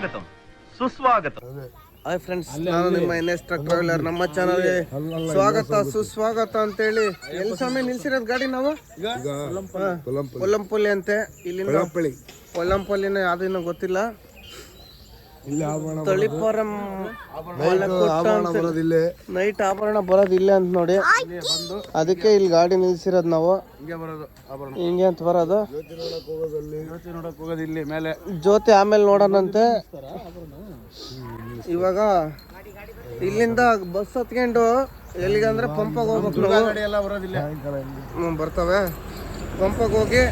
ಸ್ವಾಗತಂ. ಸುಸ್ವಾಗತಂ. Hi friends ನಾನು ನಿಮ್ಮ N S truck traveller ನಮ್ಮ ಚಾನಲ್ಗೆ ಸ್ವಾಗತ ಸುಸ್ವಾಗತ ಅಂತೇಳಿ. ಎಲ್ಲಿ ಸಮಯ ನಿಲ್ಸಿರೋದು ಗಾಡಿ ನಾವು? ಹಾ. ಕೊಲ್ಲಂಪಲ್ಲಿ. ಅಂತೆ. ಇಲ್ಲಿಂದ ಕೊಲ್ಲಂಪಲ್ಲಿನ ಇನ್ನೂ ಗೊತ್ತಿಲ್ಲ. ತಳಿಪರಂ ನೈಟ್ ಆಭರಣ ಬರೋದಿಲ್ಲ ಇಲ್ಲೇ. ಅಂತ ನೋಡಿ. ಅದಕ್ಕೆ ಇಲ್ಲಿ ಗಾಡಿ ನಿಲ್ಸಿರೋದು ನಾವು. ಹಿಂಗೆ ಅಂತ ಬರೋದು. ನೋಡಕ್ ಹೋಗೋದು ಇಲ್ಲಿ ಮೇಲೆ. ಜ್ಯೋತಿ ಆಮೇಲೆ ನೋಡೋಣಂತೆ. ಇವಾಗ ಇಲ್ಲಿಂದ ಬಸ್ ಹತ್ಕೊಂಡು ಎಲ್ಲಿಗಂದ್ರೆ ಪಂಪಾಗ ಹೋಗ್ಬೇಕು ನಾವು. ಗಾಡಿ ಎಲ್ಲ ಬರೋದಿಲ್ಲ ಹ್ಮ್, ಬರ್ತವೆ. ಪಂಪಾಗ ಹೋಗಿ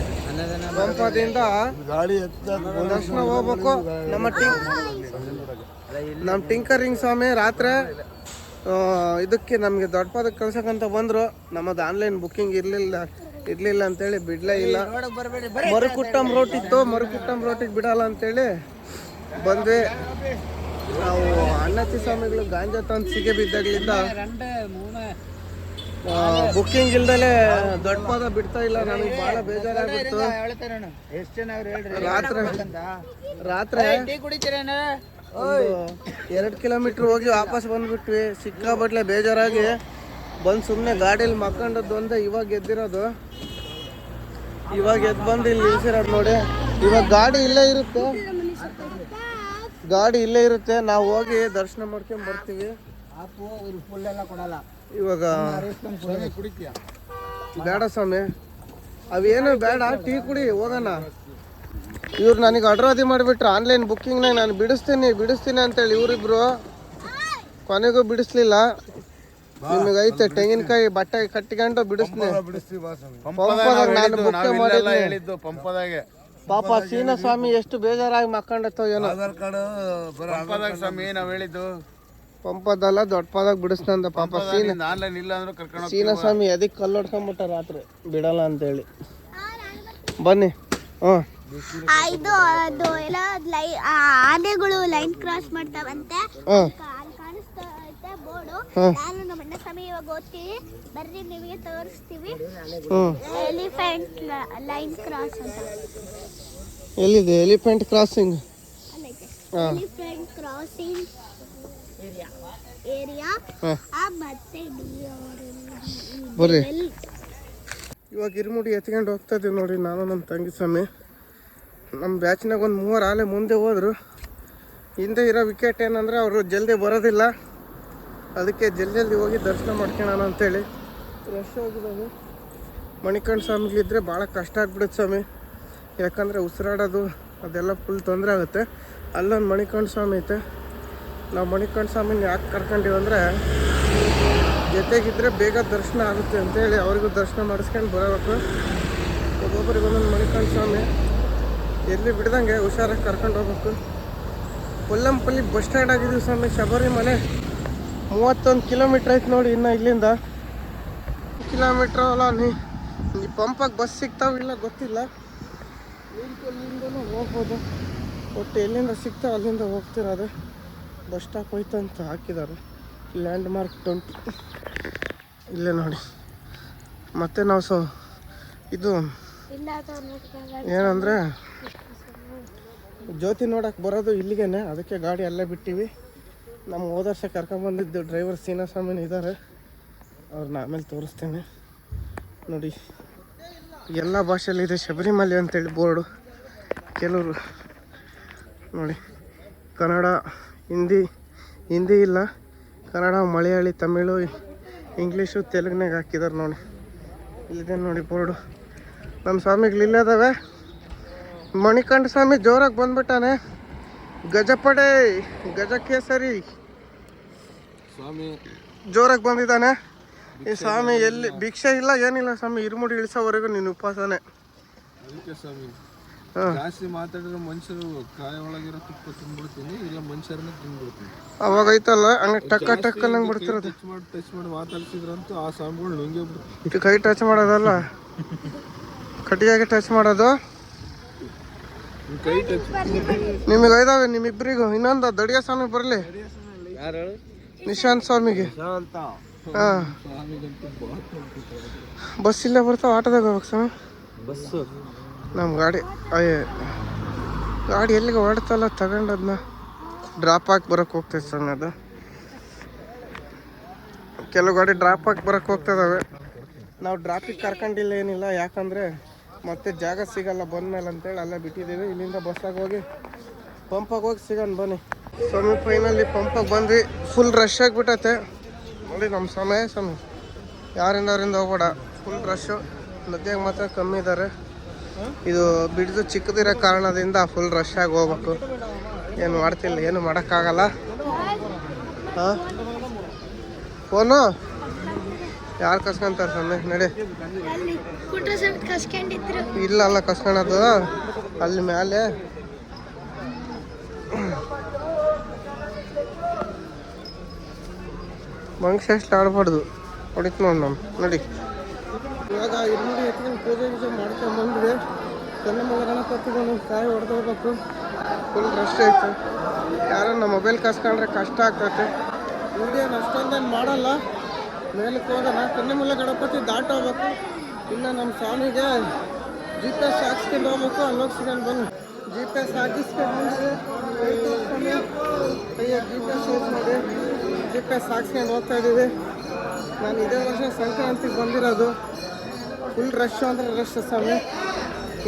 ಪಂಪದಿಂದ ದರ್ಶನ ಹೋಗ್ಬೇಕು. ನಮ್ಮ ಟಿಂಕ್ ನಮ್ಮ ಟಿಂಕರಿಂಗ್ ಸ್ವಾಮಿ ರಾತ್ರಿ ಇದಕ್ಕೆ ನಮಗೆ ದೊಡ್ಡಪದಕ್ಕೆ ಕಳ್ಸಕ್ಕಂತ ಬಂದ್ರು. ನಮ್ಮದು ಆನ್ಲೈನ್ ಬುಕ್ಕಿಂಗ್ ಇರಲಿಲ್ಲ ಇರಲಿಲ್ಲ ಅಂತೇಳಿ ಬಿಡಲೇ ಇಲ್ಲ. ಮರುಕುಟ್ಟಂ ರೋಟ್ ಇತ್ತು ಮರುಕುಟ್ಟಂ ರೋಟಿಗೆ ಬಿಡಲ್ಲ ಅಂತೇಳಿ ಬಂದ್ವಿ. ನಾವು ಅಣ್ಣತಿ ಸ್ವಾಮಿಗಳು ಗಾಂಜಾ ತಂದು ಸಿಗೆ ಬಿದ್ದಾಗ್ಲಿಂದ ಬುಕ್ಕಿಂಗ್ ಇಲ್ದಲೆ ದೊಡ್ಡ ಪದ ಬಿಡ್ತಾ ಇಲ್ಲ. ನನಗೆ ಬಹಳ ಬೇಜಾರಾಗಿತ್ತು ಎಷ್ಟು ಜನ ಅವ್ರು ಹೇಳ್ರಿ? ರಾತ್ರಿ ರಾತ್ರಿ ಟೀ ಕುಡಿತೀರೇನ ಎರಡು ಕಿಲೋಮೀಟರ್ ಹೋಗಿ ವಾಪಸ್ ಬಂದ್ಬಿಟ್ವಿ. ಸಿಕ್ಕಾಬಟ್ಲೆ ಬೇಜಾರಾಗಿ. ಬಂದು ಸುಮ್ಮನೆ ಗಾಡಿಲಿ ಮಕ್ಕಂಡದ್ದು ಒಂದೇ ಇವಾಗ ಎದ್ದಿರೋದು. ಇವಾಗ ಎದ್ದು ಬಂದು ಇಲ್ಲಿ ನಿಲ್ಸಿರೋದು ನೋಡಿ. ಇವಾಗ ಗಾಡಿ ಇಲ್ಲೇ ಇರುತ್ತೆ. ಗಾಡಿ ಇಲ್ಲೇ ಇರುತ್ತೆ. ನಾವು ಹೋಗಿ ದರ್ಶನ ಮಾಡ್ಕೊಂಡ್ ಬರ್ತೀವಿ. ಫುಲ್ ಎಲ್ಲ ಕೊಡಲ್ಲ. ಇವಾಗ ಕುಡಿತೀಯ ಬೇಡ ಸ್ವಾಮಿ. ಅವೇನು ಬೇಡ ಟೀ ಕುಡಿ ಹೋಗೋಣ. ಇವ್ರು ನನಗೆ ಅಡ್ರಾದಿ ಮಾಡಿಬಿಟ್ರು ಆನ್ಲೈನ್ ಬುಕ್ಕಿಂಗ್ನ ನಾನು ಬಿಡಿಸ್ತೀನಿ ಬಿಡಿಸ್ತೀನಿ ಅಂತೇಳಿ ಇವರಿಬ್ರು. ಕೊನೆಗೂ ಬಿಡಿಸ್ಲಿಲ್ಲ. ನಿಮಗೆ ಐತೆ ತೆಂಗಿನಕಾಯಿ ಬಟ್ಟೆ ಕಟ್ಟಿಕೊಂಡು ಬಿಡಿಸ್ತೀನಿ ಪಂಪದಾಗ ನಾನು ಬುಕ್ ಮಾಡಿದ್ನಿ. ಹೇಳಿದ್ದು ಪಂಪದಾಗೆ. ಪಾಪ ಸೀನ ಸ್ವಾಮಿ ಎಷ್ಟು ಬೇಜಾರಾಗಿ ಮಕ್ಕಂಡತ್ತೋ ಏನೋ. ಪಂಪದಾಗ ಸ್ವಾಮಿ ನಾವು ಹೇಳಿದ್ದು ಪಂಪದಲ್ಲ ದೊಡ್ಡ ಪದಾಗ ಬಿಡಿಸ್ತಂದ ಪಾಪ. ಸೀನ ಆನ್ಲೈನ್ ಇಲ್ಲ ಅಂದ್ರೆ ಕರ್ಕೊಂಡು ಸೀನ ಸ್ವಾಮಿ ಎದಕ್ಕೆ ಕಲ್ಲೊಡ್ಕೊಂಬಿಟ್ಟ ರಾತ್ರಿ? ಬಿಡಲ್ಲ ಅಂತೇಳಿ. ಬನ್ನಿ. ಹ್ಞೂ. ಆ, ಇದು ಅದು ಎಲ್ಲ ಲೈ ಆ, ಆನೆಗಳು ಲೈನ್ ಕ್ರಾಸ್ ಮಾಡ್ತಾವಂತೆ. ಹ್ಞೂ. ಅಲ್ಲಿ ಕಾಣಿಸ್ತಾ ಐತೆ ಬೋರ್ಡು. ನಾನು ನಮ್ಮ ಅಣ್ಣ ಸ್ವಾಮಿ ಇವಾಗ ಓದ್ತೀವಿ ಬರ್ರಿ ನಿಮಗೆ ತೋರಿಸ್ತೀವಿ. ಹ್ಞೂ. ಎಲಿಫೆಂಟ್ ಲೈನ್ ಕ್ರಾಸ್ ಅಂತ. ಎಲ್ಲಿದೆ? Elephant crossing. ಅಲ್ಲೈತೆ. ಹಾಂ ಎಲಿಫೆಂಟ್ ಕ್ರಾಸಿಂಗ್. ಏರಿಯಾ? ಮತ್ತೆ ಬರ್ರಿ. ಇವಾಗ ಇರ್ಮುಡಿ ಎತ್ಕೊಂಡು ಹೋಗ್ತಾ ಇದ್ದೀವಿ ನೋಡಿ ನಾನು ನಮ್ಮ ತಂಗಿ ಸ್ವಾಮಿ. ನಮ್ಮ ಬ್ಯಾಚ್ನಾಗ ಒಂದು ಮೂವರು ಆಲೆ ಮುಂದೆ ಹೋದರು. ಹಿಂದೆ ಇರೋ ವಿಕೆಟ್ ಏನಂದರೆ ಅವರು ಜಲ್ದಿ ಬರೋದಿಲ್ಲ. ಅದಕ್ಕೆ ಜಲ್ದಿ ಜಲ್ದಿ ಹೋಗಿ ದರ್ಶನ ಮಾಡ್ಕೊಳ್ಳೋಣ ಅಂತೇಳಿ. ರಶ್ ಹೋಗಿರೋದು ಮಣಿಕಂಡ್ ಸ್ವಾಮಿಗಳಿದ್ರೆ ಭಾಳ ಕಷ್ಟ ಆಗ್ಬಿಡುತ್ತೆ ಸ್ವಾಮಿ. ಯಾಕಂದರೆ ಉಸಿರಾಡೋದು ಅದೆಲ್ಲ ಫುಲ್ ತೊಂದರೆ ಆಗುತ್ತೆ. ಅಲ್ಲೊಂದು ಮಣಿಕಂಡ್ ಸ್ವಾಮಿ ಐತೆ. ನಾವು ಮಣಿಕಂಠ ಸ್ವಾಮಿನ ಯಾಕೆ ಕರ್ಕೊಂಡಿವಿ ಅಂದರೆ, ಜೊತೆಗಿದ್ರೆ ಬೇಗ ದರ್ಶನ ಆಗುತ್ತೆ ಅಂತೇಳಿ ಅವ್ರಿಗೂ ದರ್ಶನ ಮಾಡಿಸ್ಕೊಂಡು ಬರಬೇಕು ಒಬ್ಬೊಬ್ಬರಿಗೆ ಒಂದೊಂದು ಮಣಿಕಂಠ ಸ್ವಾಮಿ ಎಲ್ಲಿ ಬಿಡ್ದಂಗೆ ಹುಷಾರಾಗಿ ಕರ್ಕೊಂಡು ಹೋಗ್ಬೇಕು. ಕೊಲ್ಲಂಪಲ್ಲಿ ಬಸ್ ಸ್ಟ್ಯಾಂಡ್ ಆಗಿದ್ದೀವಿ ಸ್ವಾಮಿ ಶಬರಿಮಲೆ ಮೂವತ್ತೊಂದು ಕಿಲೋಮೀಟ್ರ್ ಐತೆ ನೋಡಿ ಇನ್ನು ಇಲ್ಲಿಂದ. ಕಿಲೋಮೀಟ್ರ್ ಅಲ್ಲ ನೀ, ಈ ಪಂಪಾಗಿ ಬಸ್ ಸಿಗ್ತಾವಿಲ್ಲ ಗೊತ್ತಿಲ್ಲ. ಇಲ್ಲಿಂದಲೂ ಹೋಗ್ಬೋದು. ಒಟ್ಟು ಎಲ್ಲಿಂದ ಸಿಗ್ತಾವೆ ಅಲ್ಲಿಂದ ಹೋಗ್ತಿರೋದು. ಬಸ್ ಸ್ಟಾಪ್ ಹೋಯ್ತು ಅಂತ ಹಾಕಿದ್ದಾರೆ. ಲ್ಯಾಂಡ್ ಮಾರ್ಕ್ ಟ್ವೆಂಟಿ ಇಲ್ಲೇ ನೋಡಿ. ಮತ್ತೆ ನಾವು ಸೊ ಇದು ಏನಂದರೆ ಜ್ಯೋತಿ ನೋಡೋಕೆ ಬರೋದು ಇಲ್ಲಿಗೇನೆ. ಅದಕ್ಕೆ ಗಾಡಿ ಅಲ್ಲೇ ಬಿಟ್ಟಿವಿ. ನಮ್ಮ ಹೋದ ವರ್ಷ ಕರ್ಕೊಂಬಂದಿದ್ದು ಡ್ರೈವರ್ ಸೀನಾಸ್ವಾಮಿನ ಇದ್ದಾರೆ. ಅವ್ರನ್ನ ಆಮೇಲೆ ತೋರಿಸ್ತೇನೆ. ನೋಡಿ. ಎಲ್ಲ ಭಾಷೆಯಲ್ಲಿದೆ ಶಬರಿಮಲೆ ಅಂತೇಳಿ ಬೋರ್ಡು. ಕೆಲವರು ನೋಡಿ. ಕನ್ನಡ ಹಿಂದಿ ಹಿಂದಿ ಇಲ್ಲ. ಕನ್ನಡ ಮಲಯಾಳಿ ತಮಿಳು ಇಂಗ್ಲೀಷು ತೆಲುಗಿನಾಗ ಹಾಕಿದ್ದಾರೆ ನೋಡಿ. ಇಲ್ಲಿದೆ ನೋಡಿ ಬೋರ್ಡು. ನಮ್ಮ ಸ್ವಾಮಿಗಳು ಇಲ್ಲೇ ಅದಾವೆ. ಮಣಿಕಂಠ ಸ್ವಾಮಿ ಜೋರಾಗಿ ಬಂದ್ಬಿಟ್ಟಾನೆ. ಗಜಪಡೆ ಗಜಕೇಸರಿ. ಸ್ವಾಮಿ. ಜೋರಾಗಿ ಬಂದಿದ್ದಾನೆ. ಈ ಸ್ವಾಮಿ ಎಲ್ಲಿ ಭಿಕ್ಷೆ ಇಲ್ಲ ಏನಿಲ್ಲ ಸ್ವಾಮಿ. ಇರುಮುಡಿ ಇಳಿಸೋವರೆಗೂ ನೀನು ಉಪವಾಸನೇ. ಸ್ವಾಮಿ. ಜಾಸ್ತಿ ಮಾತಾಡಿದ್ರೆ ಮನುಷ್ಯರು ಕಾಯಿ ಒಳಗಿರೋ ತುಪ್ಪ ತಿಂದ್ಬಿಡ್ತೀನಿ ಇಲ್ಲ ಮನುಷ್ಯರನ್ನ ತಿಂದ್ಬಿಡ್ತೀನಿ ಅವಾಗ ಐತಲ್ಲ ಹಂಗೆ ಟಕ್ಕ ಟಕ್ಕ ನಂಗೆ ಬಿಡ್ತಿರೋದು. ಟಚ್ ಮಾಡಿ ಟಚ್ ಮಾಡಿ ಮಾತಾಡ್ಸಿದ್ರಂತೂ ಆ ಸ್ವಾಮಿಗಳು ನುಂಗೇ ಬಿಡ್ತೀನಿ ಇದು ಕೈ ಟಚ್ ಮಾಡೋದಲ್ಲ? ಕಟಿಯಾಗಿ ಟಚ್ ಮಾಡೋದು? ಕೈ ಟಚ್ ನಿಮಗೆ ಐದಾವೆ ನಿಮ್ಮಿಬ್ಬರಿಗೂ ಇನ್ನೊಂದು ದಡಿಯ ಸ್ವಾಮಿ ಬರಲಿ. ಯಾರು ನಿಶಾಂತ್ ಸ್ವಾಮಿಗೆ. ಹಾಂ. ಬಸ್ ಇಲ್ಲೇ ಬರ್ತಾವ ಆಟೋದಾಗ ಹೋಗ್ಬೇಕು ಸ್ವಾಮಿ. ಬಸ್ಸು. ನಮ್ಮ ಗಾಡಿ, ಅಯ್ಯ. ಗಾಡಿ ಎಲ್ಲಿಗೆ ಹೊಡ್ತಲ್ಲ ತಗೊಂಡದ್ನ. ಡ್ರಾಪ್ ಹಾಕಿ ಬರೋಕ್ಕೆ ಹೋಗ್ತೈತೆ ಸ್ವಾಮಿ ಅದು. ಕೆಲವು ಗಾಡಿ ಡ್ರಾಪ್ ಹಾಕಿ ಬರೋಕ್ಕೆ ಹೋಗ್ತದವೆ. ನಾವು ಡ್ರಾಪಿಗೆ ಕರ್ಕೊಂಡಿಲ್ಲ ಏನಿಲ್ಲ, ಯಾಕಂದರೆ ಮತ್ತೆ ಜಾಗ ಸಿಗಲ್ಲ ಬಂದ್ಮೇಲೆ ಅಂತೇಳಿ ಅಲ್ಲೇ ಬಿಟ್ಟಿದ್ದೀವಿ. ಇಲ್ಲಿಂದ ಬಸ್ಸಾಗಿ ಹೋಗಿ ಪಂಪಾಗಿ ಹೋಗಿ ಸಿಗೋಣ ಬನ್ನಿ. ಸ್ವಾಮಿ ಫೈನಲ್ಲಿ ಪಂಪಾಗಿ ಬಂದ್ವಿ. ಫುಲ್ ರಶ್ ಆಗಿಬಿಟ್ಟೈತೆ. ನೋಡಿ ನಮ್ಮ ಸಮಯ ಸಮಯ ಯಾರಿಂದ ಅವರಿಂದ ಹೋಗ್ಬೇಡ. ಫುಲ್ ರಶ್ಶು ನದಿಯಾಗ ಮಾತ್ರ ಕಮ್ಮಿ ಇದ್ದಾರೆ ಇದು ಬಿಡ್ದು ಚಿಕ್ಕದಿರೋ ಕಾರಣದಿಂದ ಫುಲ್ ರಶ್ ಆಗಿ ಹೋಗ್ಬೇಕು. ಏನು ಮಾಡ್ತಿಲ್ಲ ಏನು ಮಾಡೋಕ್ಕಾಗಲ್ಲ. ಹಾಂ? ಫೋನು? ಯಾರು ಕಸ್ಕೊಂತಾರೆ ಸಮಯ ನಡಿ. ಇಲ್ಲ ಅಲ್ಲ ಕಸ್ಕೊಳದು. ಅಲ್ಲಿ ಮೇಲೆ ಮನುಷ್ಯ ಎಷ್ಟು ಆಡ್ಬಾರ್ದು? ಹೊಡಿತು ನೋಡಿ ನಮ್ಮ ನೋಡಿ. ಇವಾಗ ಇರುಮುಡಿ ಎತ್ಕೊಂಡು ಪೂಜೆ ಗೀಜೆ ಮಾಡ್ಕೊಂಡು ಬಂದಿದೆ ಚೆನ್ನಮ್ಮ ಗಣಪತಿಗೊಂದು ಕಾಯಿ ಹೊಡೆದು ಹೋಗ್ಬೇಕು. ಫುಲ್ ರಶ್ ಐತೆ ಯಾರನ್ನ ಮೊಬೈಲ್ ಕಸ್ಕೊಂಡ್ರೆ ಕಷ್ಟ ಆಗ್ತೈತೆ. ವಿಡಿಯೋನ ಅಷ್ಟೊಂದೇನು ಮಾಡಲ್ಲ. ಮೇಲಕ್ಕೆ ಹೋಗೋಣ. ಕನ್ನಿಮೂಲ ಗಣಪತಿ ದಾಟ ಹೋಗ್ಬೇಕು. ಇನ್ನು ನಮ್ಮ ಸ್ವಾಮಿಗೆ ಜಿ ಪಿ ಎಸ್ ಹಾಕ್ಸ್ಕೊಂಡು ಹೋಗ್ಬೇಕು. ಅಲ್ಲೋಗ್ಸ್ಕೊಂಡು ಬನ್ನಿ. ಜಿ ಪಿ ಎಸ್ ಹಾಕಿಸ್ಕೊಂಡು ಬಂದಿದೆ ಅಯ್ಯೋ ಜಿ ಪಿ ಎಸ್ ಯೂಸ್ ಮಾಡಿ ಜಿ ಪಿ ಎಸ್ ಹಾಕ್ಸ್ಕೊಂಡು ಹೋಗ್ತಾ ಇದ್ದೀವಿ ನಾನು ಇದೇ ವರ್ಷ ಸಂಕ್ರಾಂತಿಗೆ ಬಂದಿರೋದು. ಫುಲ್ ರಶ್ ಅಂದರೆ ರಶ್ ಸ್ವಾಮಿ.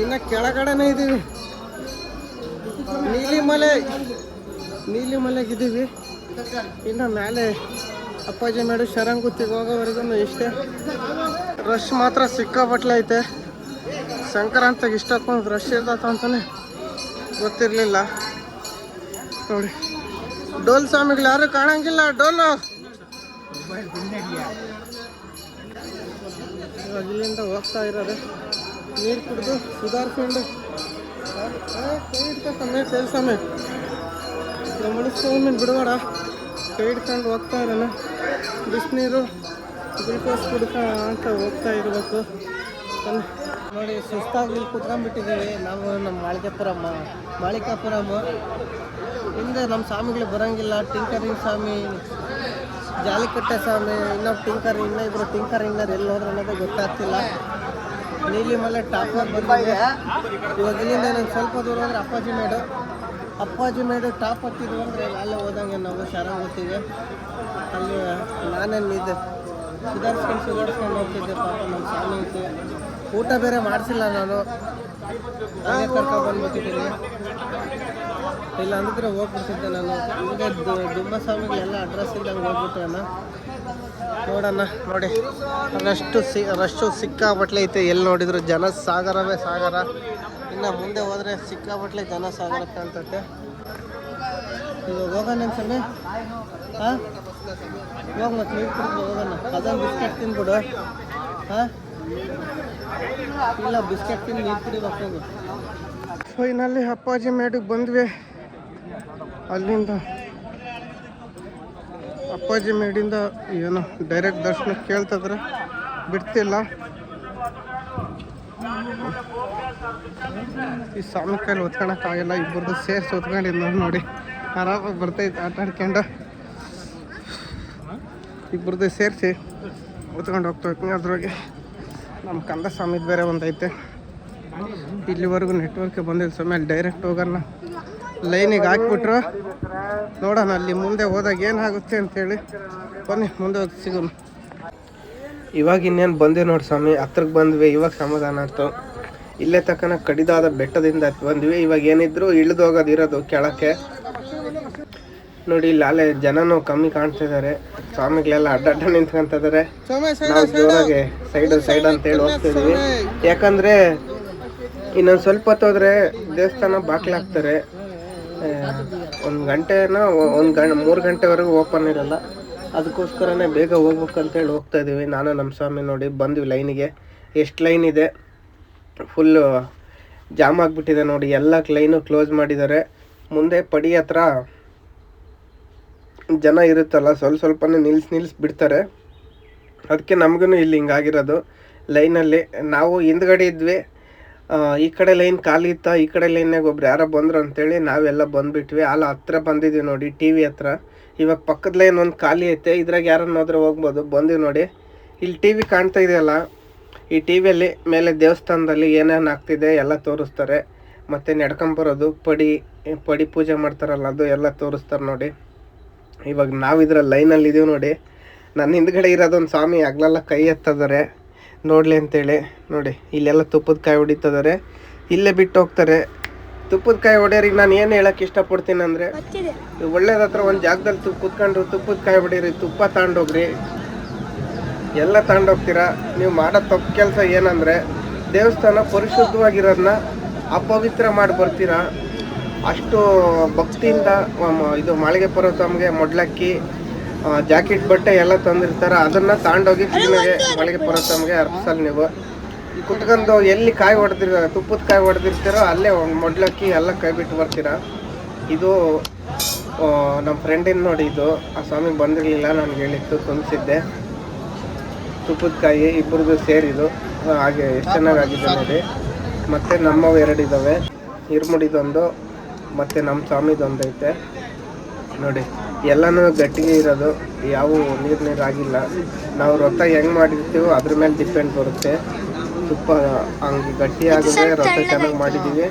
ಇನ್ನು ಕೆಳಗಡೆನೇ ಇದ್ದೀವಿ ನೀಲಿ ಮಲೆಗಿದ್ದೀವಿ ಇನ್ನು ಮೇಲೆ ಅಪ್ಪಾಜಿ ಮೇಡು ಶರಂಗುತ್ತಿಗೆ ಹೋಗೋವರೆಗೂ ಇಷ್ಟೇ. ರಶ್ ಮಾತ್ರ ಸಿಕ್ಕಾಪಟ್ಲೆ ಐತೆ. ಸಂಕ್ರಾಂತಿಗೆ ಇಷ್ಟಕ್ಕೊಂದು ರಶ್ ಇರ್ತೈತೆ ಅಂತಲೇ ಗೊತ್ತಿರಲಿಲ್ಲ. ನೋಡಿ. ಡೋಲ್ ಸ್ವಾಮಿಗಳು ಯಾರು ಕಾಣಂಗಿಲ್ಲ. ಡೋಲು. ಇಲ್ಲಿಂದ ಹೋಗ್ತಾ ಇರೋದು. ನೀರು ಕುಡಿದು ಸುಧಾರಿಸ್ಕೊಂಡು. ಕೈ ಹಿಡ್ಕೊಂಡೆ ಕೆಲಸಮೇ ಮುಳಿಸ್ಕೊಂಡು ಬಿಡಬೇಡ. ಕೈ ಹಿಡ್ಕೊಂಡು ಹೋಗ್ತಾ ಇರೋಣ ಬಿಸಿನೀರು ಗ್ಲುಕೋಸ್ ಅಂತ ಹೋಗ್ತಾ ಇರಬೇಕು. ನೋಡಿ, ಸುಸ್ತಾಗಿ ಇಲ್ಲಿ ಕುತ್ಕೊಂಡ್ಬಿಟ್ಟಿದ್ದೀವಿ. ನಾವು ನಮ್ಮ ಮಾಳಿಕಾಪುರಮ್ಮ ಮಾಳಿಕಾಪುರಮ್ಮ. ಹಿಂದೆ ನಮ್ಮ ಸ್ವಾಮಿಗಳು ಬರೋಂಗಿಲ್ಲ. ಟಿಂಕರಿಂಗ್ ಸ್ವಾಮಿ ಜಾಲಿಕಟ್ಟೆ ಸ್ವಾಮಿ, ಇನ್ನೊಬ್ಬ ಟಿಂಕರ್ ಇನ್ನೂ ಟಿಂಕರ್ ಹಿಂಗರು ಎಲ್ಲಿ ಹೋದ್ರೆ ಅನ್ನೋದೇ ಗೊತ್ತಾಗ್ತಿಲ್ಲ. ನೀಲಿಮಲೆ ಟಾಪರ್ ಬಂದಿದೆ. ಇವಾಗ ಇಲ್ಲಿಂದ ನಾನು ಸ್ವಲ್ಪ ದೂರ ಹೋದ್ರೆ ಅಪ್ಪಾಜಿ ಮೇಡು. ಅಪ್ಪಾಜಿ ಮೇಡು ಟಾಪ್ ಹತ್ತಿದ್ರು ಅಂದರೆ ಅಲ್ಲೇ ಹೋದಂಗೆ ನಾವು ಶರಣ ಹೋಗ್ತೀವಿ ಅಲ್ಲಿ ನಾನೇನು ಇದೆ ಸುಧಾರಿಸ್ಕೊಂಡು ಸುಧಾರಿಸ್ಕೊಂಡು ಹೋಗ್ತಿದ್ದೆ ಪಾಪ ನಮ್ಮ ಸ್ವಾಮಿ ಐತೆ ಊಟ ಬೇರೆ ಮಾಡಿಸಿಲ್ಲ ನಾನು ಕರ್ಕೊಂಡು ಬಂದ್ಬಿಟ್ಟಿದ್ದೀನಿ. ಇಲ್ಲ ಅಂದಿದ್ರೆ ಹೋಗ್ಬಿಡ್ತಿದ್ದೆ ನಾನು. ನಮಗೆ ಸ್ವಾಮಿಗಳೆಲ್ಲ ಅಡ್ರೆಸ್ ಇದ್ದಂಗೆ ಹೋಗ್ಬಿಟ್ಟೆ ಅಣ್ಣ. ನೋಡೋಣ ನೋಡಿ. ರಷ್ಟು ಸಿ ರಷ್ಟು ಸಿಕ್ಕಾಬಟ್ಲೆ ಐತೆ. ಎಲ್ಲಿ ನೋಡಿದ್ರು? ಜನ ಸಾಗರವೇ ಸಾಗರ. ಇನ್ನು ಮುಂದೆ ಹೋದರೆ ಸಿಕ್ಕಾಬಟ್ಲೆ ಜನ ಸಾಗರ ಕಾಣ್ತೈತೆ. ಇವಾಗ ಹೋಗೋಣ ಸ್ವಾಮಿ. ಹಾಂ? ಹೋಗಿ ಮತ್ತೆ ನೀರು ಕುಡಿದು ಹೋಗೋಣ. ಅದೊಂದು ಬಿಸ್ಕೆಟ್ ತಿನ್ಬಿಡು. ಹಾಂ? ಇಲ್ಲ, ಬಿಸ್ಕೆಟ್ ತಿಂದು ನೀರು ಕುಡಿಬೇಕು ಫೈನಲ್ಲಿ ಅಪ್ಪಾಜಿ ಮೇಡಿಗೆ ಬಂದ್ವಿ. ಅಲ್ಲಿಂದ ಅಪ್ಪಾಜಿ ಮೇಡಿಂದ ಏನು ಡೈರೆಕ್ಟ್ ದರ್ಶನ ಕೇಳ್ತದ್ರೆ ಬಿಡ್ತಿಲ್ಲ. ಈ ಸ್ವಾಮಿ ಕೈಲಿ ಒತ್ಕೊಳಕ್ಕಾಗಿಲ್ಲ ಇಬ್ಬರದ್ದು ಸೇರಿಸಿ ಒತ್ಕೊಂಡಿದ್ದು ನೋಡಿ. ಆರಾಮಾಗಿ ಬರ್ತೈತೆ ಆಟ ಆಡ್ಕೊಂಡು ಇಬ್ಬರದ್ದು ಸೇರಿಸಿ ಒತ್ಕೊಂಡು ಹೋಗ್ತಾ ಅದ್ರೊಳಗೆ. ನಮ್ಮ ಕಂದ ಸ್ವಾಮಿದು ಬೇರೆ ಒಂದೈತೆ. ಇಲ್ಲಿವರೆಗೂ ನೆಟ್ವರ್ಕ್ ಬಂದಿಲ್ಲ ಸ್ವಾಮಿ, ಅಲ್ಲಿ ಡೈರೆಕ್ಟ್ ಹೋಗೋಣ ಲೈನಿಗೆ ಹಾಕ್ಬಿಟ್ರು. ನೋಡೋಣ ಅಲ್ಲಿ ಮುಂದೆ ಹೋದಾಗ ಏನಾಗುತ್ತೆ ಅಂತೇಳಿ. ಬನ್ನಿ ಮುಂದೆ ಹೋಗಿ ಸಿಗೋಣ. ಇವಾಗ ಇನ್ನೇನು ಬಂದೆ ನೋಡಿ ಸ್ವಾಮಿ ಹತ್ರಕ್ಕೆ ಬಂದ್ವಿ ಇವಾಗ ಸಮಾಧಾನ ಆಯ್ತು. ಇಲ್ಲೇ ತಕ್ಕನ ಕಡಿದಾದ ಬೆಟ್ಟದಿಂದ ಬಂದ್ವಿ ಇವಾಗ ಏನಿದ್ರು ಇಳಿದು ಹೋಗೋದು ಇರೋದು ಕೆಳಕ್ಕೆ. ನೋಡಿ ಇಲ್ಲಿ ಅಲ್ಲೇ ಜನನು ಕಮ್ಮಿ ಕಾಣ್ತಿದ್ದಾರೆ ಸ್ವಾಮಿಗಳೆಲ್ಲ ಅಡ್ಡಡ್ಡ ನಿಂತ್ಕೊಂತಿದ್ದಾರೆ ನಾವು ಜೋರಾಗೆ ಸೈಡ್ ಸೈಡ್ ಅಂತ ಹೇಳಿ ಹೋಗ್ತಿದ್ವಿ ಯಾಕಂದ್ರೆ ಇನ್ನೊಂದು ಸ್ವಲ್ಪ ಹೊತ್ತು ಹೋದ್ರೆ ದೇವಸ್ಥಾನ ಬಾಗ್ಲಾಕ್ತಾರೆ ಒಂದು ಗಂಟೆನ, ಒಂದು ಗಂಟೆ, ಮೂರು ಗಂಟೆವರೆಗೂ ಓಪನ್ ಇರಲ್ಲ. ಅದಕ್ಕೋಸ್ಕರನೇ ಬೇಗ ಹೋಗ್ಬೇಕು ಅಂತೇಳಿ ಹೋಗ್ತಾ ಇದ್ದೀವಿ ನಾನು ನಮ್ಮ ಸ್ವಾಮಿ ನೋಡಿ ಬಂದ್ವಿ ಲೈನಿಗೆ ಎಷ್ಟು ಲೈನ್ ಇದೆ? ಫುಲ್ಲು ಜಾಮ್ ಆಗಿಬಿಟ್ಟಿದೆ ನೋಡಿ. ಎಲ್ಲ ಲೈನು ಕ್ಲೋಸ್ ಮಾಡಿದ್ದಾರೆ. ಮುಂದೆ ಪಡಿ ಹತ್ರ ಜನ ಇರುತ್ತಲ್ಲ, ಸ್ವಲ್ಪ ಸ್ವಲ್ಪನೇ ನಿಲ್ಸಿ ನಿಲ್ಸಿ ಬಿಡ್ತಾರೆ. ಅದಕ್ಕೆ ನಮಗೂ ಇಲ್ಲಿ ಹಿಂಗಾಗಿರೋದು ಲೈನಲ್ಲಿ ನಾವು ಹಿಂದ್ಗಡೆ ಇದ್ವಿ. ಈ ಕಡೆ ಲೈನ್ ಖಾಲಿ ಇತ್ತ, ಈ ಕಡೆ ಲೈನ್ನಾಗ ಒಬ್ರು ಯಾರೋ ಬಂದ್ರು ಅಂತೇಳಿ ನಾವೆಲ್ಲ ಬಂದ್ಬಿಟ್ವಿ. ಅಲ್ಲ ಹತ್ರ ಬಂದಿದ್ದೀವಿ ನೋಡಿ, ಟಿ ವಿ ಹತ್ರ. ಇವಾಗ ಪಕ್ಕದ ಲೈನ್ ಒಂದು ಖಾಲಿ ಐತೆ, ಇದ್ರಾಗ ಯಾರನ್ನ ಹೋದ್ರೆ ಹೋಗ್ಬೋದು. ಬಂದಿವಿ ನೋಡಿ. ಇಲ್ಲಿ ಟಿ ವಿ ಕಾಣ್ತಾ ಇದೆಯಲ್ಲ, ಈ ಟಿ ವಿಯಲ್ಲಿ ಮೇಲೆ ದೇವಸ್ಥಾನದಲ್ಲಿ ಏನೇನು ಆಗ್ತಿದೆ ಎಲ್ಲ ತೋರಿಸ್ತಾರೆ. ಮತ್ತು ನಡ್ಕೊಂಬರೋದು ಪಡಿ ಪಡಿ ಪೂಜೆ ಮಾಡ್ತಾರಲ್ಲ, ಅದು ಎಲ್ಲ ತೋರಿಸ್ತಾರೆ ನೋಡಿ. ಇವಾಗ ನಾವು ಇದ್ರ ಲೈನಲ್ಲಿ ಇದೀವಿ ನೋಡಿ. ನನ್ನ ಹಿಂದ್ಗಡೆ ಇರೋದೊಂದು ಸ್ವಾಮಿ, ಹಗ್ಲೆಲ್ಲ ಕೈ ಎತ್ತದಾರೆ. ನೋಡಲಿ ಅಂತೇಳಿ. ನೋಡಿ ಇಲ್ಲೆಲ್ಲ ತುಪ್ಪದ ಕಾಯಿ ಹೊಡಿತಿದ್ದಾರೆ ಇಲ್ಲೇ ಬಿಟ್ಟು ಹೋಗ್ತಾರೆ. ತುಪ್ಪದ ಕಾಯಿ ಹೊಡೆಯೋರಿಗೆ ನಾನು ಏನು ಹೇಳಕ್ಕೆ ಇಷ್ಟಪಡ್ತೀನಿ ಅಂದರೆ ಒಳ್ಳೇದತ್ರ ಒಳ್ಳೇದ ಹತ್ರ ಒಂದು ಜಾಗದಲ್ಲಿ ತುಪ್ಪ ಕುತ್ಕೊಂಡು ತುಪ್ಪದ ಕಾಯಿ ಹೊಡೀರಿ ತುಪ್ಪ ತಗೊಂಡೋಗ್ರಿ ಎಲ್ಲ ತಗೊಂಡೋಗ್ತೀರಾ ನೀವು ಮಾಡೋ ತಪ್ಪು ಕೆಲಸ ಏನಂದರೆ ದೇವಸ್ಥಾನ ಪರಿಶುದ್ಧವಾಗಿರೋದನ್ನ ಅಪವಿತ್ರ ಮಾಡಿ ಬರ್ತೀರಾ? ಅಷ್ಟು ಭಕ್ತಿಯಿಂದ ಇದು ಮಾಳಿಗೆ ಪರ್ವತಮ್ಗೆ ಮೊಡ್ಲಕ್ಕಿ ಜಾಕೆಟ್ ಬಟ್ಟೆ ಎಲ್ಲ ತಂದಿರ್ತಾರೆ. ಅದನ್ನ ತಗೊಂಡೋಗಿ ಕೃಷ್ಣಗೆ ಮಾಳಿಗೆ ತಮಗೆ ಅರ್ಪಿಸಲ್ ನೀವು. ಕುತ್ಕೊಂಡು ಎಲ್ಲಿ ಕಾಯಿ ಹೊಡೆದಿರ ತುಪ್ಪದ ಕಾಯಿ ಹೊಡೆದಿರ್ತೀರೋ ಅಲ್ಲೇ ಮೊಡ್ಲಕ್ಕಿ ಎಲ್ಲ ಕೈ ಬಿಟ್ಟು ಬರ್ತೀರಾ. ಇದು ನಮ್ಮ ಫ್ರೆಂಡಿನ ನೋಡಿ ಇದು. ಆ ಸ್ವಾಮಿ ಬಂದಿರಲಿಲ್ಲ ನನಗೆ ಹೇಳಿತ್ತು ತುಂಬಿಸಿದ್ದೆ. ತುಪ್ಪದ ಕಾಯಿ ಇಬ್ಬರದು ಸೇರಿದು ಹಾಗೆ ಎಷ್ಟು ಚೆನ್ನಾಗಾಗಿದೆ ನೋಡಿ. ಮತ್ತು ನಮ್ಮವು ಎರಡಿದ್ದಾವೆ ಇರ್ಮುಡಿದೊಂದು ಮತ್ತು ನಮ್ಮ ಸ್ವಾಮಿದೊಂದು ಐತೆ ನೋಡಿ ಎಲ್ಲನೂ ಗಟ್ಟಿಗೆ ಇರೋದು ಯಾವ ನೀರು ನೀರು ಆಗಿಲ್ಲ. ನಾವು ರೊತ್ತ ಹೆಂಗೆ ಮಾಡಿರ್ತೀವೋ ಅದ್ರ ಮೇಲೆ ಡಿಪೆಂಡ್ ಬರುತ್ತೆ. ತುಪ್ಪ ಹಂಗೆ ಗಟ್ಟಿ ಆಗಿದ್ರೆ ರೊತ್ತ ಚೆನ್ನಾಗಿ ಮಾಡಿದ್ದೀವಿ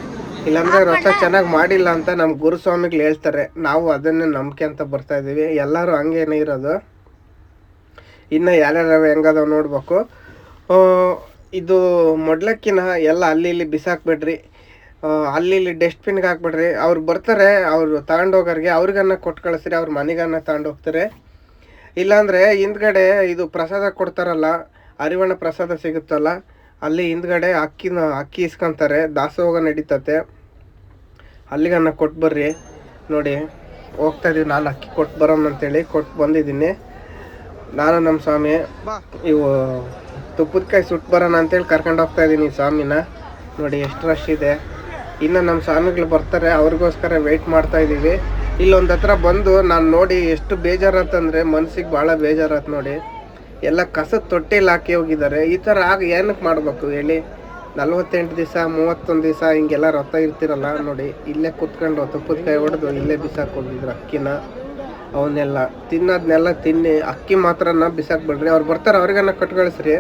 ಇಲ್ಲಾಂದ್ರೆ ರೊತ್ತ ಚೆನ್ನಾಗಿ ಮಾಡಿಲ್ಲ ಅಂತ ನಮ್ಮ ಗುರುಸ್ವಾಮಿಗಳು ಹೇಳ್ತಾರೆ. ನಾವು ಅದನ್ನೇ ನಂಬಿಕೆ ಅಂತ ಬರ್ತಾ ಇದ್ದೀವಿ ಎಲ್ಲರೂ ಹಂಗೇನೇ ಇರೋದು. ಇನ್ನು ಯಾರ್ಯಾರು ಹೆಂಗದಾವ ನೋಡ್ಬೇಕು. ಇದು ಮೊಡ್ಲಕ್ಕಿನ ಎಲ್ಲ ಅಲ್ಲಿ ಇಲ್ಲಿ ಬಿಸಾಕ್ಬೇಡ್ರಿ. ಅಲ್ಲಿ ಇಲ್ಲಿ ಡಸ್ಟ್ಬಿನ್ಗೆ ಹಾಕ್ಬಿಡ್ರಿ. ಅವ್ರು ಬರ್ತಾರೆ ಅವರು ತಗೊಂಡೋಗೋರಿಗೆ ಅವ್ರಿಗನ್ನ ಕೊಟ್ಟು ಕಳಿಸ್ರಿ ಅವ್ರ ಮನೆಗನ್ನ ತಗೊಂಡೋಗ್ತಾರೆ. ಇಲ್ಲಾಂದರೆ ಹಿಂದ್ಗಡೆ ಇದು ಪ್ರಸಾದ ಕೊಡ್ತಾರಲ್ಲ ಅರಿವಣ ಪ್ರಸಾದ ಸಿಗುತ್ತಲ್ಲ ಅಲ್ಲಿ ಹಿಂದ್ಗಡೆ ಅಕ್ಕಿನ ಅಕ್ಕಿ ಇಸ್ಕೊಂತಾರೆ ದಾಸೋಗ ನಡೀತತೆ. ಅಲ್ಲಿಗನ್ನ ಕೊಟ್ಟು ಬರ್ರಿ. ನೋಡಿ ಹೋಗ್ತಾ ಇದೀವಿ. ನಾನು ಅಕ್ಕಿ ಕೊಟ್ಟು ಬರೋಣ ಅಂತೇಳಿ ಕೊಟ್ಟು ಬಂದಿದ್ದೀನಿ. ನಾನು ನಮ್ಮ ಸ್ವಾಮಿ ಇವು ತುಪ್ಪದ ಕಾಯಿ ಸುಟ್ಟು ಬರೋಣ ಅಂತೇಳಿ ಕರ್ಕೊಂಡು ಹೋಗ್ತಾ ಇದ್ದೀನಿ ಸ್ವಾಮಿನ. ನೋಡಿ ಎಷ್ಟು ರಶ್ ಇದೆ. ಇನ್ನು ನಮ್ಮ ಸ್ವಾಮಿಗಳು ಬರ್ತಾರೆ, ಅವ್ರಿಗೋಸ್ಕರ ವೆಯ್ಟ್ ಮಾಡ್ತಾ ಇದ್ದೀವಿ. ಇಲ್ಲೊಂದು ಹತ್ರ ಬಂದು ನಾನು ನೋಡಿ ಎಷ್ಟು ಬೇಜಾರತ್ತಂದರೆ ಮನ್ಸಿಗೆ ಭಾಳ ಬೇಜಾರತ್ ನೋಡಿ. ಎಲ್ಲ ಕಸದ ತೊಟ್ಟೆಲಿ ಹಾಕಿ ಹೋಗಿದ್ದಾರೆ. ಈ ಥರ ಆಗ ಏನಕ್ಕೆ ಮಾಡಬೇಕು ಹೇಳಿ? ನಲ್ವತ್ತೆಂಟು ದಿವಸ, ಮೂವತ್ತೊಂದು ದಿವಸ ಹಿಂಗೆಲ್ಲ ರೊತ್ತ ಇರ್ತಿರಲ್ಲ ನೋಡಿ. ಇಲ್ಲೇ ಕುತ್ಕೊಂಡು ತುಪ್ಪದ ಕೈ ಹೊಡೆದು ಇಲ್ಲೇ ಬಿಸಾಕ್ ಅಕ್ಕಿನ. ಅವನ್ನೆಲ್ಲ ತಿನ್ನೋದನ್ನೆಲ್ಲ ತಿನ್ನಿ, ಅಕ್ಕಿ ಮಾತ್ರನ ಬಿಸಾಕ್ಬಿಡ್ರಿ ಅವ್ರು ಬರ್ತಾರೆ ಅವ್ರಿಗನ್ನ ಕಟ್ ಕಳಿಸ್ರಿ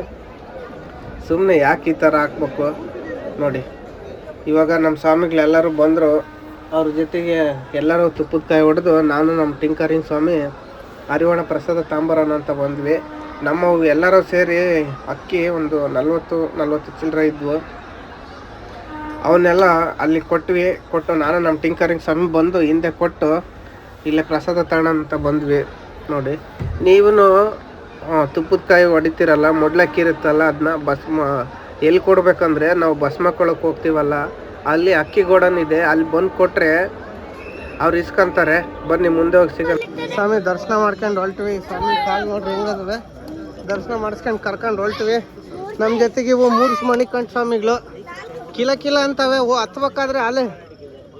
ಸುಮ್ಮನೆ ಯಾಕೆ ಈ ಥರ ಹಾಕ್ಬೇಕು ನೋಡಿ. ಇವಾಗ ನಮ್ಮ ಸ್ವಾಮಿಗಳೆಲ್ಲರೂ ಬಂದರು, ಅವ್ರ ಜೊತೆಗೆ ಎಲ್ಲರೂ ತುಪ್ಪದ ಕಾಯಿ ಹೊಡೆದು ನಾನು ನಮ್ಮ ಟಿಂಕರಿಂಗ್ ಸ್ವಾಮಿ ಅರಿವಣ ಪ್ರಸಾದ ತಾಂಬರನ ಅಂತ ಬಂದ್ವಿ. ನಮ್ಮ ಎಲ್ಲರೂ ಸೇರಿ ಅಕ್ಕಿ ಒಂದು ನಲ್ವತ್ತು ನಲ್ವತ್ತು ಚಿಲ್ಲರೆ ಇದ್ವು. ಅವನ್ನೆಲ್ಲ ಅಲ್ಲಿ ಕೊಟ್ವಿ, ಕೊಟ್ಟು ನಾನು ನಮ್ಮ ಟಿಂಕರಿಂಗ್ ಸ್ವಾಮಿ ಬಂದು ಹಿಂದೆ ಕೊಟ್ಟು ಇಲ್ಲೇ ಪ್ರಸಾದ ತಾಣ ಅಂತ ಬಂದ್ವಿ ನೋಡಿ. ನೀವು ತುಪ್ಪದ ಕಾಯಿ ಹೊಡಿತೀರಲ್ಲ ಮೊಡ್ಲಕ್ಕಿ ಇರುತ್ತಲ್ಲ ಅದನ್ನ ಭಸ್ಮ ಎಲ್ಲಿ ಕೊಡ್ಬೇಕಂದ್ರೆ ನಾವು ಬಸ್ ಹೋಗ್ತೀವಲ್ಲ ಅಲ್ಲಿ ಅಕ್ಕಿ ಗೋಡನ್ ಇದೆ ಅಲ್ಲಿ ಬಂದು ಕೊಟ್ರೆ ಅವ್ರು ಇಸ್ಕೊಂತಾರೆ. ಬನ್ನಿ ಮುಂದೆ ಹೋಗಿ ಸಿಗಲ್ಲ. ಸ್ವಾಮಿ ದರ್ಶನ ಮಾಡ್ಕೊಂಡು ಹೊಲ್ಟಿವಿ ಸ್ವಾಮಿ ಕಾಲ್ ನೋಡ್ರಿ ಹೆಂಗದವೆ? ದರ್ಶನ ಮಾಡಿಸ್ಕೊಂಡು ಕರ್ಕೊಂಡು ಹೊಲ್ಟಿವಿ ನಮ್ಮ ಜೊತೆಗೆ ಇವು ಮೂರು ಮಣಿಕಂಠ ಸ್ವಾಮಿಗಳು. ಕಿಲ ಕಿಲ ಅಂತವೆ. ಓ ಹತ್ಬೇಕಾದ್ರೆ ಅಲೆ.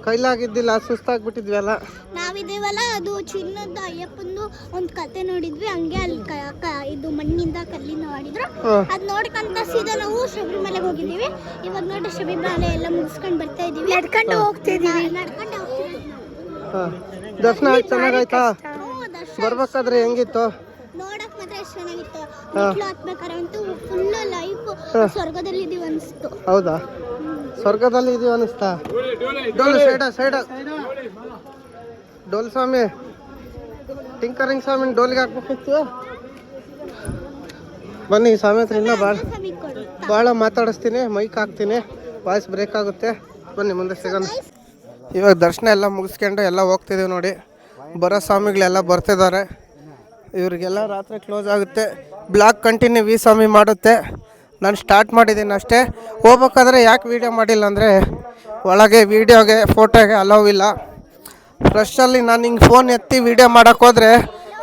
ಕೈಲಾಗಿದ್ದಿಲ್ಲ ಸುಸ್ತಾಗ್ಬಿಟ್ಟಿದ್ವಿ ಅಲ್ಲ. ನಾವಿದೇವಲ್ಲ ಅದು ಚಿನ್ನದ ಅಯ್ಯಪ್ಪಂದು ಒಂದು ಕತೆ ನೋಡಿದ್ವಿ. ಹಂಗೆ ಅಲ್ಲಿ ಕ- ಇದು ಮಣ್ಣಿಂದ ಕಲ್ಲಿಂದ ಮಾಡಿದ್ರು. ಅದ್ ನೋಡ್ಕಂತ ಸೀದಾ ನಾವು ಶಬರಿಮಲೆಗೆ ಹೋಗಿದ್ದೀವಿ. ಇವಾಗ ನೋಡಿ ಶಬರಿಮಲೆ ಎಲ್ಲ ಮುಗಿಸ್ಕೊಂಡು ಬರ್ತಾ ಇದೀವಿ. ನಡ್ಕೊಂಡು ಹೋಗ್ತಿದೀವಿ ನಡ್ಕೊಂಡು ದರ್ಶನ ಆಯ್ತು? ಚೆನ್ನಾಗಾಯ್ತಾ ಬರ್ಬೇಕಾದ್ರೆ ಹೆಂಗಿತ್ತು? ನೋಡಕ್ ಮಾತ್ರ ಎಷ್ಟು ಚೆನ್ನಾಗಿತ್ತು. ಮೆಟ್ಲು ಹತ್ಬೇಕಾರೆ ಅಂತೂ ಫುಲ್ ಲೈಫ್ ಸ್ವರ್ಗದಲ್ಲಿ ಇದೀವಿ ಅನಿಸ್ತು. ಹೌದಾ? ಸ್ವರ್ಗದಲ್ಲಿ ಇದೀವಿ ಅನಿಸ್ತಾ? ಡೋಲ್ ಸೈಡ ಸೈಡ. ಡೋಲ್ ಸ್ವಾಮಿ ಟಿಂಕರಿಂಗ್ ಸ್ವಾಮಿ ಡೋಲ್ಗೆ ಹಾಕ್ಬೇಕಿತ್ತು? ಬನ್ನಿ ಸ್ವಾಮಿ ಹತ್ರ ಇನ್ನೂ ಭಾಳ ಭಾಳ ಮಾತಾಡಿಸ್ತೀನಿ ಮೈಕ್ ಹಾಕ್ತೀನಿ ವಾಯ್ಸ್ ಬ್ರೇಕ್ ಆಗುತ್ತೆ. ಬನ್ನಿ ಮುಂದೆ ಸಿಗೋಣ. ಇವಾಗ ದರ್ಶನ ಎಲ್ಲ ಮುಗಿಸ್ಕೊಂಡು ಎಲ್ಲ ಹೋಗ್ತಿದ್ದೀವಿ ನೋಡಿ. ಬರೋ ಸ್ವಾಮಿಗಳೆಲ್ಲ ಬರ್ತಿದ್ದಾರೆ. ಇವ್ರಿಗೆಲ್ಲ ರಾತ್ರಿ ಕ್ಲೋಸ್ ಆಗುತ್ತೆ. ಬ್ಲಾಕ್ ಕಂಟಿನ್ಯೂ ವಿ ಸ್ವಾಮಿ ಮಾಡುತ್ತೆ. ನಾನು ಸ್ಟಾರ್ಟ್ ಮಾಡಿದ್ದೀನಿ ಅಷ್ಟೇ. ಹೋಗ್ಬೇಕಾದ್ರೆ ಯಾಕೆ ವೀಡಿಯೋ ಮಾಡಿಲ್ಲ ಅಂದರೆ ಒಳಗೆ ವೀಡಿಯೋಗೆ ಫೋಟೋಗೆ ಅಲೋವ್ ಇಲ್ಲ. ಫ್ರೆಶಲ್ಲಿ ನಾನು ಹಿಂಗೆ ಫೋನ್ ಎತ್ತಿ ವೀಡಿಯೋ ಮಾಡೋಕ್ಕೋದ್ರೆ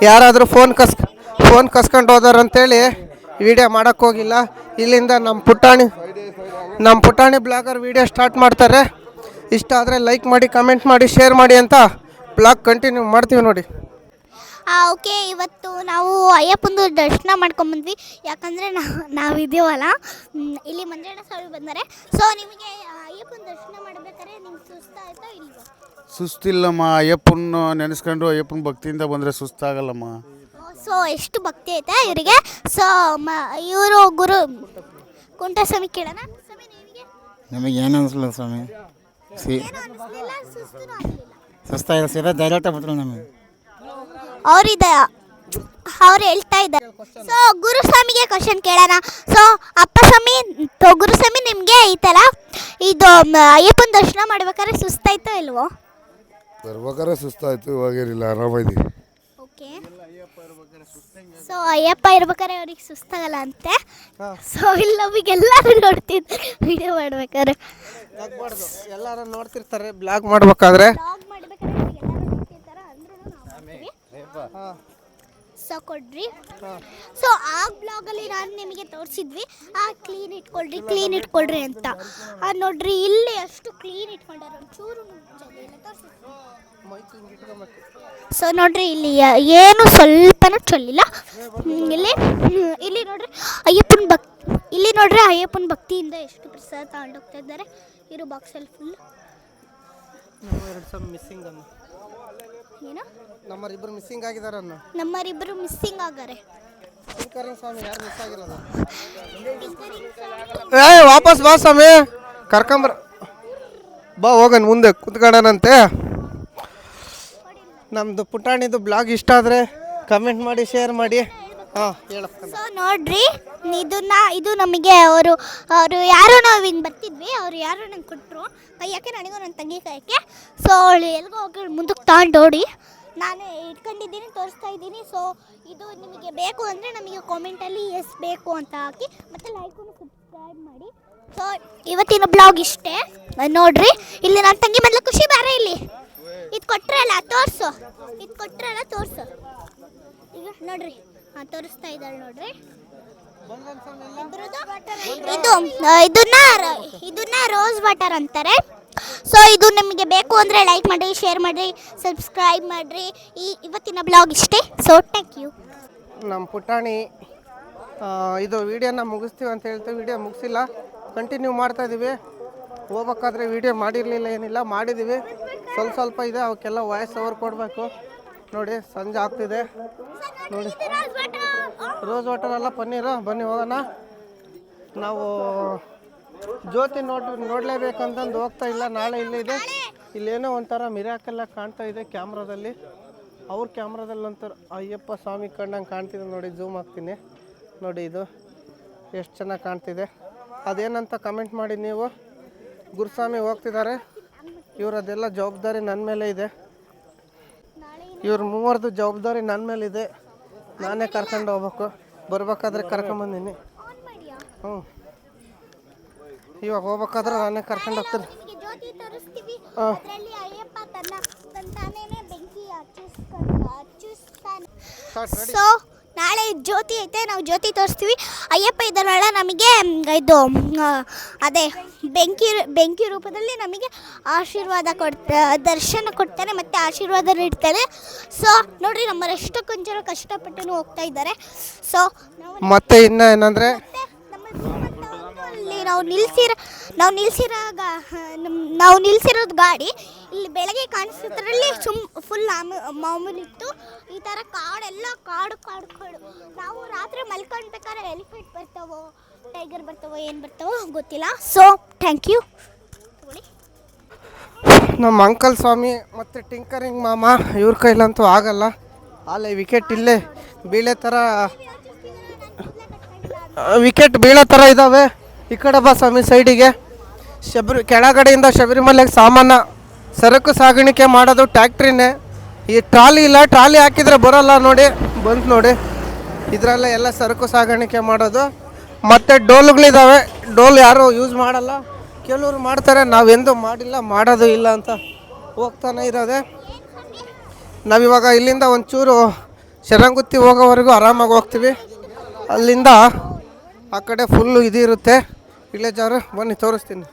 ಯಾರಾದರೂ ಫೋನ್ ಕಸ್ ಫೋನ್ ಕಸ್ಕೊಂಡು ಹೋದಾರ ಅಂತೇಳಿ ವೀಡಿಯೋ ಮಾಡೋಕ್ಕೆ ಹೋಗಿಲ್ಲ. ಇಲ್ಲಿಂದ ನಮ್ಮ ಪುಟಾಣಿ ನಮ್ಮ ಪುಟಾಣಿ ಬ್ಲಾಗರ್ ವಿಡಿಯೋ ಸ್ಟಾರ್ಟ್ ಮಾಡ್ತಾರೆ. ಇಷ್ಟ ಆದರೆ ಲೈಕ್ ಮಾಡಿ ಕಮೆಂಟ್ ಮಾಡಿ ಶೇರ್ ಮಾಡಿ ಅಂತ ಬ್ಲಾಗ್ ಕಂಟಿನ್ಯೂ ಮಾಡ್ತೀವಿ ನೋಡಿ. ಓಕೆ ಇವತ್ತು ನಾವು ಅಯ್ಯಪ್ಪಂದು ದರ್ಶನ ಮಾಡ್ಕೊಂಬಂದ್ವಿ ಯಾಕಂದರೆ ನಾವು ನಾವಿದ್ದೀವಲ್ಲ ಇಲ್ಲಿ ಮಂಜಣ್ಣ ಸ್ವಾಮಿ ಬಂದರೆ. ಸೊ ನಿಮಗೆ ಅಯ್ಯಪ್ಪನ ದರ್ಶನ ಮಾಡಬೇಕಾದ್ರೆ ನಿಮ್ಗೆ ಸುಸ್ತಾಯ್ತಾ ಇಲ್ವಾ? ಸುಸ್ತಿಲ್ಲಮ್ಮ ಅಯ್ಯಪ್ಪನ ನೆನೆಸ್ಕೊಂಡು ಅಯ್ಯಪ್ಪನ ಭಕ್ತಿಯಿಂದ ಬಂದರೆ ಸುಸ್ತಾಗಲ್ಲಮ್ಮ. ಸೊ ಎಷ್ಟು ಭಕ್ತಿ ಐತೆ ಇವರಿಗೆ. ಸೊ ಮ ಇವರು ಗುರು ಕುಂಟ ಸ್ವಾಮಿ ಕೇಳೋಣ. ಸ್ವಾಮಿ ನಿಮಗೆ? ನಮಗೆ ಏನು ಅನಿಸಲ್ಲ ಸ್ವಾಮಿ. ಸಿ ಏನು ಆಗಲಿಲ್ಲ. ಸೀದಾ ನಮಗೆ. ಅವರಿದ ಅವ್ರು ಹೇಳ್ತಾ ಇದ್ದಾರೆ. ಸೊ ಗುರುಸ್ವಾಮಿಗೆ ಕ್ವಶನ್ ಕೇಳೋಣ. ಸೊ ಅಪ್ಪ ಸ್ವಾಮಿ ತೊ ಗುರುಸ್ವಾಮಿ ನಿಮಗೆ ಐತಲ್ಲ ಇದು ಮ, ಅಯ್ಯಪ್ಪನ ದರ್ಶನ ಮಾಡ್ಬೇಕಾದ್ರೆ ಸುಸ್ತಾಯ್ತೋ ಇಲ್ವೋ? ಬರ್ಬೇಕಾದ್ರೆ ಸುಸ್ತಾಯ್ತು ಇವಾಗೇನಿಲ್ಲ ಆರಾಮಾಯ್ತು ಓಕೆ ಸೊ ಅಯ್ಯಪ್ಪ ಇರ್ಬೇಕಾದ್ರೆ ಅವ್ರಿಗೆ ಸುಸ್ತಾಗಲ್ಲ ಅಂತೆ ಸೊ ಇಲ್ಲಿ ನೋಡ್ತಿದ್ರು ನೋಡ್ತಿದ್ದು ವಿಡಿಯೋ ಮಾಡ್ಬೇಕಾದ್ರೆ. ಎಲ್ಲಾರು ಎಲ್ಲರೂ ನೋಡ್ತಿರ್ತಾರೆ ಬ್ಲಾಗ್ ಮಾಡ್ಬೇಕಾದ್ರೆ. ಬ್ಲಾಗ್ ಮಾಡ್ಬೇಕಾದ್ರೆ ನಮಗೆಲ್ಲರೂ ನೋಡ್ತಿರ್ತಾರೆ ಅಂದ್ರೂ ನಾವು ಮಾಡ್ತೀವಿ. ಹಾಂ. ಸೊ ಕೊಡ್ರಿ. ಸೊ ಆ ಬ್ಲಾಗಲ್ಲಿ ನಾನು ನಿಮಗೆ ತೋರಿಸಿದ್ವಿ. ಆ ಕ್ಲೀನ್ ಇಟ್ಕೊಳ್ರಿ ಕ್ಲೀನ್ ಇಟ್ಕೊಳ್ರಿ ಅಂತ. ನೋಡ್ರಿ ಇಲ್ಲಿ ಅಷ್ಟು ಕ್ಲೀನ್ ಇಟ್ಕೊಂಡಾರ ಒಂಚೂರು ತೋರಿಸಿದ್ವಿ ಸೊ ನೋಡ್ರಿ ಇಲ್ಲಿ ಏನು ಸ್ವಲ್ಪನೂ ಚೊಲ್ಲಿಲ್ಲ. ಇಲ್ಲಿ ಇಲ್ಲಿ ನೋಡ್ರಿ ಅಯ್ಯಪ್ಪನ ಭಕ್ ಇಲ್ಲಿ ನೋಡ್ರಿ ಅಯ್ಯಪ್ಪನ ಭಕ್ತಿಯಿಂದ ಎಷ್ಟು ಪ್ರಸಾದ ತಗೊಂಡೋಗ್ತಾ ಇದ್ದಾರೆ. ಇರೋ ಬಾಕ್ಸಲ್ಲಿ ಫುಲ್ ಮಿಸ್ಸಿಂಗ್ ಏನು? ನಮ್ಮರಿಬ್ಬರು ಮಿಸ್ಸಿಂಗ್ ಆಗಿದ್ದಾರೆ ನಮ್ಮರಿಬ್ರು ನಮ್ಮರಿಬ್ಬರು ಮಿಸ್ಸಿಂಗ್ ಆಗಾರೆ. ಶಂಕರನ್ ಸ್ವಾಮಿ ಯಾರು ಮಿಸ್ ಆಗಿರೋದು? ಏ ವಾಪಸ್ ಬಾ ಸ್ವಾಮಿ. ಕರ್ಕೊಂಬರ ಬಾ ಹೋಗನ್ ಮುಂದೆ ಕುತ್ಕೊಳ್ಳೋಣಂತೆ ನಮ್ಮದು ಪುಟಾಣಿದು ಬ್ಲಾಗ್ ಇಷ್ಟ ಆದ್ರೆ ಕಮೆಂಟ್ ಮಾಡಿ ಶೇರ್ ಮಾಡಿ. ಹಾಂ ಹೇಳ ಸೊ ನೋಡ್ರಿ ಇದನ್ನ ಇದು ನಮಗೆ ಅವರು ಅವರು ಯಾರೋ ನಾವು ಹಿಂಗೆ ಬರ್ತಿದ್ವಿ, ಅವರು ಯಾರೋ ನಂಗೆ ಕೊಟ್ಟರು ಕೈಯಕ್ಕೆ ನನಗೂ ನನ್ನ ತಂಗಿ ಕೈಯಕ್ಕೆ ಸೊ ಅವಳು ಎಲ್ಗೋ ಹೋಗಿ ಮುಂದಕ್ಕೆ ತಗೊಂಡು ಓಡಿ ನಾನು ಇಟ್ಕೊಂಡಿದ್ದೀನಿ, ತೋರಿಸ್ತಾ ಇದ್ದೀನಿ. ಸೊ ಇದು ನಿಮಗೆ ಬೇಕು ಅಂದರೆ ನಮಗೆ ಕಾಮೆಂಟಲ್ಲಿ ಎಸ್ ಬೇಕು ಅಂತ ಹಾಕಿ, ಮತ್ತು ಲೈಕನ್ನು ಸಬ್ಸ್ಕ್ರೈಬ್ ಮಾಡಿ. ಸೊ ಇವತ್ತಿನ ಬ್ಲಾಗ್ ಇಷ್ಟೇ. ನೋಡ್ರಿ, ಇಲ್ಲಿ ನನ್ನ ತಂಗಿ ಮೊದಲು ಖುಷಿ ಬೇರೆ ಇಲ್ಲಿ. ಇದು ಕೊಟ್ರಲ್ಲ ತೋರಿಸು. ಇದು ಕೊಟ್ರಲ್ಲ ತೋರಿಸು. ಈಗ ನೋಡ್ರಿ. ಹಾಂ, ತೋರಿಸ್ತಾ ಇದ್ದಾಳೆ ನೋಡ್ರಿ. ಇದು ಇದನ್ನ ಇದನ್ನ ರೋಸ್ ವಾಟರ್ ಅಂತಾರೆ. ಸೊ ಇದು ನಿಮಗೆ ಬೇಕು ಅಂದರೆ ಲೈಕ್ ಮಾಡಿ ಶೇರ್ ಮಾಡಿರಿ ಸಬ್ಸ್ಕ್ರೈಬ್ ಮಾಡಿರಿ. ಈ ಇವತ್ತಿನ ಬ್ಲಾಗ್ ಇಷ್ಟೇ. ಸೊ ಥ್ಯಾಂಕ್ ಯು ನಮ್ಮ ಪುಟಾಣಿ ಇದು ವಿಡಿಯೋನ ಮುಗಿಸ್ತೀವಿ ಅಂತ ಹೇಳ್ತೀವಿ ವಿಡಿಯೋ ಮುಗಿಸಿಲ್ಲ. ಕಂಟಿನ್ಯೂ ಮಾಡ್ತಾ ಇದ್ದೀವಿ ಹೋಗ್ಬೇಕಾದ್ರೆ ವೀಡಿಯೋ ಮಾಡಿರಲಿಲ್ಲ, ಏನಿಲ್ಲ ಮಾಡಿದ್ದೀವಿ ಸ್ವಲ್ಪ ಸ್ವಲ್ಪ ಇದೆ, ಅವಕ್ಕೆಲ್ಲ ವಾಯ್ಸ್ ಓವರ್ ಕೊಡಬೇಕು. ನೋಡಿ, ಸಂಜೆ ಆಗ್ತಿದೆ. ನೋಡಿ. ರೋಸ್ ವಾಟರ್ ಎಲ್ಲ ಪನ್ನೀರು. ಬನ್ನಿ, ಹೋಗೋಣ. ನಾವು ಜ್ಯೋತಿ ನೋಡ್, ನೋಡಲೇಬೇಕಂತಂದು ಹೋಗ್ತಾ ಇಲ್ಲ, ನಾಳೆ ಇಲ್ಲಿದೆ ಇಲ್ಲೇನೋ ಒಂಥರ ಮಿರಾಕೆಲ್ಲ ಕಾಣ್ತಾ ಇದೆ ಕ್ಯಾಮ್ರಾದಲ್ಲಿ. ಅವ್ರ ಕ್ಯಾಮ್ರಾದಲ್ಲಿ ಅಯ್ಯಪ್ಪ ಸ್ವಾಮಿ ಕಂಡಂಗೆ ಕಾಣ್ತಿದೆ ನೋಡಿ ಝೂಮ್ ಹಾಕ್ತೀನಿ. ನೋಡಿ ಇದು, ಎಷ್ಟು ಚೆನ್ನಾಗಿ ಕಾಣ್ತಿದೆ. ಅದೇನಂತ ಕಮೆಂಟ್ ಮಾಡಿ ನೀವು. ಗುರುಸ್ವಾಮಿ ಹೋಗ್ತಿದ್ದಾರೆ. ಇವರದೆಲ್ಲ ಜವಾಬ್ದಾರಿ ನನ್ನ ಮೇಲೆ ಇದೆ. ಇವ್ರ ಮೂವರದು ಜವಾಬ್ದಾರಿ ನನ್ನ ಮೇಲೆ ಇದೆ. ನಾನೇ ಕರ್ಕೊಂಡು ಹೋಗ್ಬೇಕು. ಬರ್ಬೇಕಾದ್ರೆ ಕರ್ಕೊಂಬಂದಿನಿ ಹ್ಞೂ ಇವಾಗ ಹೋಗ್ಬೇಕಾದ್ರೆ ನಾನೇ ಕರ್ಕೊಂಡು ಹೋಗ್ತೀನಿ. Start, ಸೊ ನಾಳೆ ಜ್ಯೋತಿ ಐತೆ ನಾವು ಜ್ಯೋತಿ ತೋರಿಸ್ತೀವಿ. ಅಯ್ಯಪ್ಪ ಇದರೊಳ ನಮಗೆ ಇದು ಅದೇ ಬೆಂಕಿ ಬೆಂಕಿ ರೂಪದಲ್ಲಿ ನಮಗೆ ಆಶೀರ್ವಾದ ಕೊಡ್ತ ದರ್ಶನ ಕೊಡ್ತಾರೆ ಮತ್ತು ಆಶೀರ್ವಾದ ನೀಡ್ತಾರೆ ಸೊ ನೋಡ್ರಿ ನಮ್ಮ ಕೊಂಚರು ಕಷ್ಟಪಟ್ಟು ಹೋಗ್ತಾ ಇದ್ದಾರೆ. ಸೊ ಮತ್ತೆ ಇನ್ನು ಏನಂದರೆ? ನಾವು ನಿಲ್ಸಿರೋ ನಾವು ನಿಲ್ಸಿರೋ ಗಾ- ನಾವು ನಿಲ್ಸಿರೋದು ಗಾಡಿ ಇಲ್ಲಿ ಬೆಳಗ್ಗೆ ಕಾಣಿಸಿದ್ರಲ್ಲಿ ಸುಮ್ ಫುಲ್ ಮಾಮೂಲಿ ಇತ್ತು ಈ ಥರ ಕಾಡೆಲ್ಲ ಕಾಡು ಕಾಡು ಕಾಡು. ನಾವು ರಾತ್ರಿ ಮಲ್ಕೊಂಡ್ಬೇಕಾದ್ರೆ ಎಲಿಫೆಂಟ್ ಬರ್ತಾವೋ, ಟೈಗರ್ ಬರ್ತಾವೋ, ಏನು ಬರ್ತಾವೋ ಗೊತ್ತಿಲ್ಲ. ಸೊ ಥ್ಯಾಂಕ್ ಯು ನಮ್ಮ ಅಂಕಲ್ ಸ್ವಾಮಿ ಮತ್ತು ಟಿಂಕರಿಂಗ್ ಮಾಮ, ಇವ್ರ ಕೈಲಂತೂ ಆಗಲ್ಲ. ಅಲ್ಲೇ ವಿಕೆಟ್ ಇಲ್ಲೇ ಬೀಳೋ ಥರ ವಿಕೆಟ್ ಬೀಳೋ ಥರ ಇದ್ದಾವೆ ಈ ಕಡೆ ಬಾ ಸ್ವಾಮಿ ಸೈಡಿಗೆ ಶಬರಿ ಕೆಳಗಡೆಯಿಂದ ಶಬರಿಮಲೆಗೆ ಸಾಮಾನ. ಸರಕು ಸಾಗಾಣಿಕೆ ಮಾಡೋದು ಟ್ಯಾಕ್ಟ್ರಿನೇ. ಈ ಟ್ರಾಲಿ ಇಲ್ಲ, ಟ್ರಾಲಿ ಹಾಕಿದ್ರೆ ಬರೋಲ್ಲ ನೋಡಿ ಬಂತು ನೋಡಿ. ಇದರಲ್ಲೇ ಎಲ್ಲ ಸರಕು ಸಾಗಾಣಿಕೆ ಮಾಡೋದು. ಮತ್ತು ಡೋಲುಗಳಿದ್ದಾವೆ ಡೋಲ್ ಯಾರು ಯೂಸ್ ಮಾಡಲ್ಲ. ಕೆಲವರು ಮಾಡ್ತಾರೆ, ನಾವೆಂದೂ ಮಾಡಿಲ್ಲ, ಮಾಡೋದು ಇಲ್ಲ ಅಂತ ಹೋಗ್ತಾನೆ ಇರೋದೆ. ನಾವಿವಾಗ ಇಲ್ಲಿಂದ ಒಂಚೂರು ಶರಂಗುತ್ತಿ ಹೋಗೋವರೆಗೂ ಆರಾಮಾಗಿ ಹೋಗ್ತೀವಿ. ಅಲ್ಲಿಂದ ಆ ಕಡೆ ಫುಲ್ಲು ಇದಿರುತ್ತೆ ವಿಲೇಜ್ ಅವರು ಬನ್ನಿ ತೋರಿಸ್ತೀನಿ.